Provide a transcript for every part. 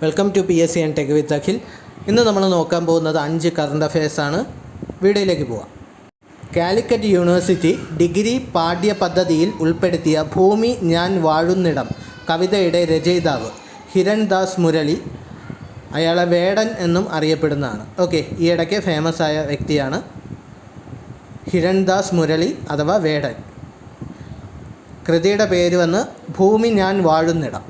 Welcome to P S C and tech with Akhil ഇന്ന് നമ്മൾ നോക്കാൻ പോകുന്നത് അഞ്ച് കറണ്ട് അഫയേഴ്സാണ് വീഡിയോയിലേക്ക് പോവാം. കാലിക്കറ്റ് യൂണിവേഴ്സിറ്റി ഡിഗ്രി പാഠ്യ പദ്ധതിയിൽ ഉൾപ്പെടുത്തിയ ഭൂമി ഞാൻ വാഴുന്നിടം കവിതയുടെ രചയിതാവ് ഹിരൺദാസ് മുരളി അയാളെ വേടൻ എന്നും അറിയപ്പെടുന്നതാണ്. ഓക്കെ ഈയിടയ്ക്ക് ഫേമസ് ആയ വ്യക്തിയാണ് ഹിരൺദാസ് മുരളി അഥവാ വേടൻ. കൃതിയുടെ പേര് വന്ന് ഭൂമി ഞാൻ വാഴുന്നിടം.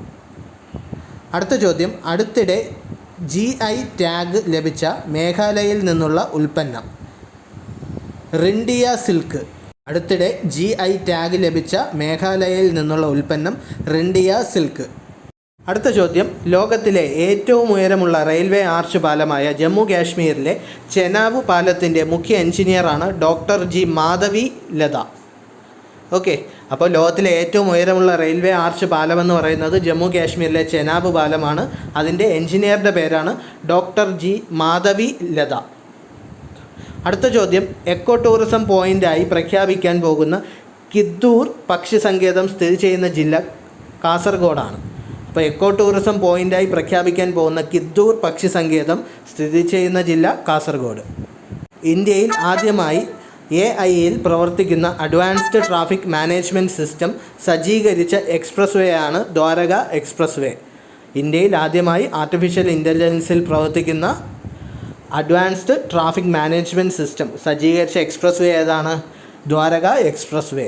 അടുത്ത ചോദ്യം. അടുത്തിടെ ജി ഐ ടാഗ് ലഭിച്ച മേഘാലയയിൽ നിന്നുള്ള ഉൽപ്പന്നം. റിൻഡിയ സിൽക്ക്. അടുത്തിടെ ജി ഐ ടാഗ് ലഭിച്ച മേഘാലയയിൽ നിന്നുള്ള ഉൽപ്പന്നം റിൻഡിയ സിൽക്ക്. അടുത്ത ചോദ്യം. ലോകത്തിലെ ഏറ്റവും ഉയരമുള്ള റെയിൽവേ ആർച്ച് പാലമായ ജമ്മു കാശ്മീരിലെ ചെനാബ് പാലത്തിന്റെ മുഖ്യ എഞ്ചിനീയറാണ് doctor G Madhavi Latha. Okay. അപ്പോൾ ലോകത്തിലെ ഏറ്റവും ഉയരമുള്ള റെയിൽവേ ആർച്ച് പാലം എന്ന് പറയുന്നത് ജമ്മു കാശ്മീരിലെ ചെനാബ് പാലമാണ്. അതിന്റെ എഞ്ചിനീയറുടെ പേരാണ് ഡോക്ടർ ജി മാധവി ലത. അടുത്ത ചോദ്യം. എക്കോ ടൂറിസം പോയിന്റായി പ്രഖ്യാപിക്കാൻ പോകുന്ന കിദ്ദൂർ പക്ഷി സങ്കേതം സ്ഥിതി ചെയ്യുന്ന ജില്ല കാസർഗോഡാണ്. അപ്പോൾ എക്കോ ടൂറിസം പോയിന്റായി പ്രഖ്യാപിക്കാൻ പോകുന്ന കിദ്ദൂർ പക്ഷി സങ്കേതം സ്ഥിതി ചെയ്യുന്ന ജില്ല കാസർഗോഡ്. ഇന്ത്യയിൽ ആദ്യമായി എ ഐയിൽ പ്രവർത്തിക്കുന്ന അഡ്വാൻസ്ഡ് ട്രാഫിക് മാനേജ്മെന്റ് സിസ്റ്റം സജ്ജീകരിച്ച എക്സ്പ്രസ് വേ ആണ് ദ്വാരക എക്സ്പ്രസ് വേ ഇന്ത്യയിൽ ആദ്യമായി ആർട്ടിഫിഷ്യൽ ഇന്റലിജൻസിൽ പ്രവർത്തിക്കുന്ന അഡ്വാൻസ്ഡ് ട്രാഫിക് മാനേജ്മെന്റ് സിസ്റ്റം സജ്ജീകരിച്ച എക്സ്പ്രസ് വേ ഏതാണ്? ദ്വാരക എക്സ്പ്രസ് വേ